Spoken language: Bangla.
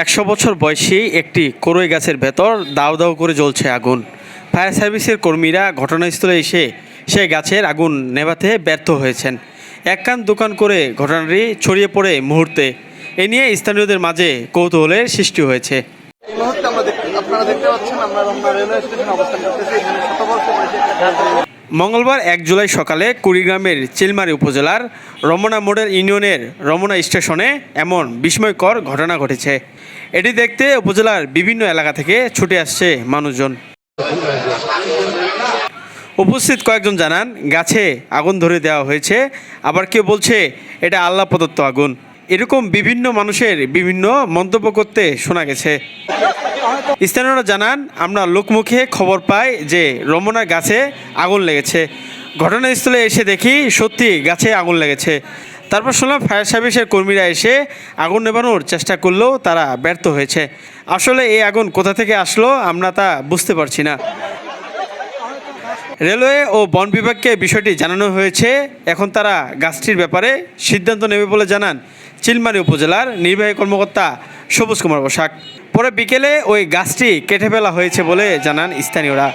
একশো বছর বয়সী একটি করই গাছের ভেতর দাউ দাউ করে জ্বলছে আগুন। ফায়ার সার্ভিসের কর্মীরা ঘটনাস্থলে এসে সেই গাছের আগুন নেভাতে ব্যর্থ হয়েছেন। এক কান দোকান করে ঘটনাটি ছড়িয়ে পড়ে মুহূর্তে। এ নিয়ে স্থানীয়দের মাঝে কৌতূহলের সৃষ্টি হয়েছে। আপনারা দেখতে পাচ্ছেন, আমরা রেলওয়ে স্টেশনে অবস্থান করতেছি। এখানে শতবর্ষ মঙ্গলবার এক জুলাই সকালে কুড়িগ্রামের চিলমারি উপজেলার রমনা মডেল ইউনিয়নের রমনা স্টেশনে এমন বিস্ময়কর ঘটনা ঘটেছে। এটি দেখতে উপজেলার বিভিন্ন এলাকা থেকে ছুটে আসছে মানুষজন। উপস্থিত কয়েকজন জানান, গাছে আগুন ধরে দেওয়া হয়েছে, আবার কেউ বলছে এটা আল্লাহ প্রদত্ত আগুন। এরকম বিভিন্ন মানুষের বিভিন্ন মন্তব্য করতে শোনা গেছে। স্থানীয়রা জানান, আমরা লোকমুখে খবর পাই যে রমনা গাছে আগুন লেগেছে। ঘটনাস্থলে এসে দেখি সত্যি গাছে আগুন লেগেছে। তারপর শুনলাম ফায়ার সার্ভিসের কর্মীরা এসে আগুন নেবানোর চেষ্টা করলেও তারা ব্যর্থ হয়েছে। আসলে এই আগুন কোথা থেকে আসলো আমরা তা বুঝতে পারছি না। রেলওয়ে ও বন বিভাগকে বিষয়টি জানানো হয়েছে। এখন তারা গাছটির ব্যাপারে সিদ্ধান্ত নেবে বলে জানান চিলমারি উপজেলার নির্বাহী কর্মকর্তা সবুজ কুমার বসাক। পরে বিকেলে ওই গাছটি কেটে ফেলা হয়েছে বলে জানান স্থানীয়রা।